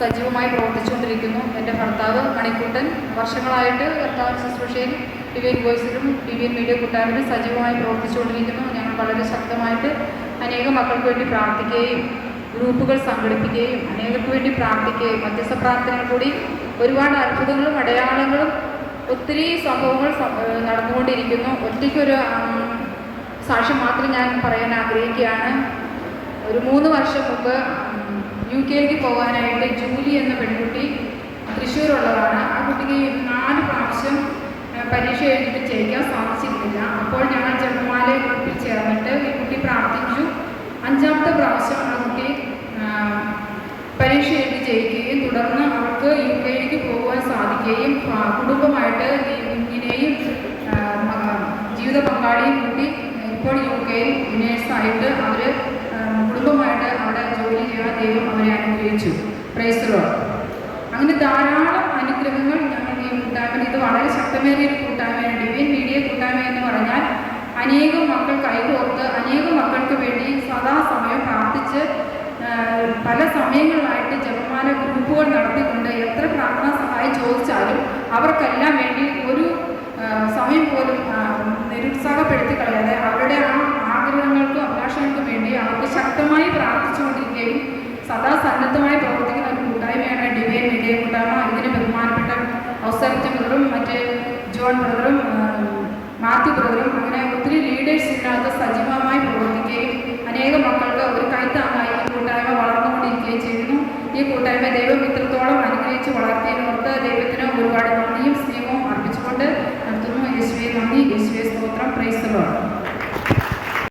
സജീവമായി പ്രവർത്തിച്ചുകൊണ്ടിരിക്കുന്നു. എന്റെ ഭർത്താവ് മണിക്കുട്ടൻ. വർഷങ്ങളായിട്ട് കർത്താവ് ശുശ്രൂഷയിൽ T V N T V N media കൂട്ടായ്മയിലും സജീവമായി പ്രവർത്തിച്ചുകൊണ്ടിരിക്കുന്നു. ഞങ്ങൾ വളരെ ശക്തമായിട്ട് അനേകം മക്കൾക്ക് വേണ്ടി പ്രാർത്ഥിക്കുകയും ഗ്രൂപ്പുകൾ സംഘടിപ്പിക്കുകയും അനേകർക്ക് വേണ്ടി പ്രാർത്ഥിക്കുകയും മധ്യസ്ഥ പ്രാർത്ഥനകൾ കൂടി ഒരുപാട് അത്ഭുതങ്ങളും അടയാളങ്ങളും ഒത്തിരി സംഭവങ്ങൾ നടന്നുകൊണ്ടിരിക്കുന്നു. ഒറ്റയ്ക്കൊരു സാക്ഷ്യം മാത്രം ഞാൻ പറയാൻ ആഗ്രഹിക്കുകയാണ്. ഒരു മൂന്ന് വർഷം മുമ്പ് യു കെയിലേക്ക് പോകാനായിട്ട് ജൂലി എന്ന പെൺകുട്ടി തൃശ്ശൂരുള്ളതാണ്. ആ കുട്ടിക്ക് നാല് പ്രാവശ്യം പരീക്ഷ എഴുതിയിട്ട് ജയിക്കാൻ സാധിച്ചിരുന്നില്ല. അപ്പോൾ ഞങ്ങൾ ജപമാല ഗ്രൂപ്പിൽ ചേർന്നിട്ട് ഈ കുട്ടി പ്രാർത്ഥിച്ചു. അഞ്ചാമത്തെ പ്രാവശ്യം ആ കുട്ടി പരീക്ഷ എഴുതി ജയിക്കുകയും തുടർന്ന് അവർക്ക് യു കെയിലേക്ക് പോകുവാൻ സാധിക്കുകയും കുടുംബമായിട്ട് കുഞ്ഞിനെയും ജീവിത പങ്കാളിയും ജോലി ചെയ്യണം ദൈവം അവരെ അനുഗ്രഹിച്ചു. പ്രൈസറോ അങ്ങനെ ധാരാളം അനുഗ്രഹങ്ങൾ ഞങ്ങൾ ഈ കൂട്ടായ്മ ഇത് വളരെ ശക്തമേറിയ ഒരു കൂട്ടായ്മയാണ്. ഡിവൈൻ മീഡിയ കൂട്ടായ്മ എന്ന് പറഞ്ഞാൽ അനേകം മക്കൾ കൈകോർത്ത് അനേകം മക്കൾക്ക് വേണ്ടി സദാസമയം പ്രാർത്ഥിച്ച് പല സമയങ്ങളിലായിട്ട് ജപമാല ഗ്രൂപ്പുകൾ നടത്തിക്കൊണ്ട് എത്ര പ്രാർത്ഥനാ സഹായം ചോദിച്ചാലും അവർക്കെല്ലാം വേണ്ടി ഒരു സമയം പോലും നിരുത്സാഹപ്പെടുത്തി ശക്തമായി പ്രാർത്ഥിച്ചുകൊണ്ടിരിക്കുകയും സദാ സന്നദ്ധമായി പ്രവർത്തിക്കുന്ന ഒരു കൂട്ടായ്മയാണ് ഡിവൈൻ മീഡിയ കൂട്ടായ്മ. ഇതിന് ബഹുമാനപ്പെട്ട ഔസഫ്റ്റ് ബ്രദറും മറ്റ് ജോൺ ബ്രദറും മാത്യു ബ്രദറും അങ്ങനെ ഒത്തിരി ലീഡേഴ്സ് ഇതിനകത്ത് സജീവമായി പ്രവർത്തിക്കുകയും അനേകം മക്കൾക്ക് ഒരു കൈത്താങ്ങായി ഈ കൂട്ടായ്മ വളർന്നുകൊണ്ടിരിക്കുകയും ചെയ്യുന്നു. ഈ കൂട്ടായ്മ ദൈവം ഇത്രത്തോളം അനുഗ്രഹിച്ച് വളർത്തിയതിനോർത്ത് ദൈവത്തിന് ഒരുപാട് നന്ദിയും സ്നേഹവും അർപ്പിച്ചുകൊണ്ട് നടത്തുന്നു. യേശുവെ നന്ദി. യേശുവെ സ്തോത്രം. പ്രൈസ്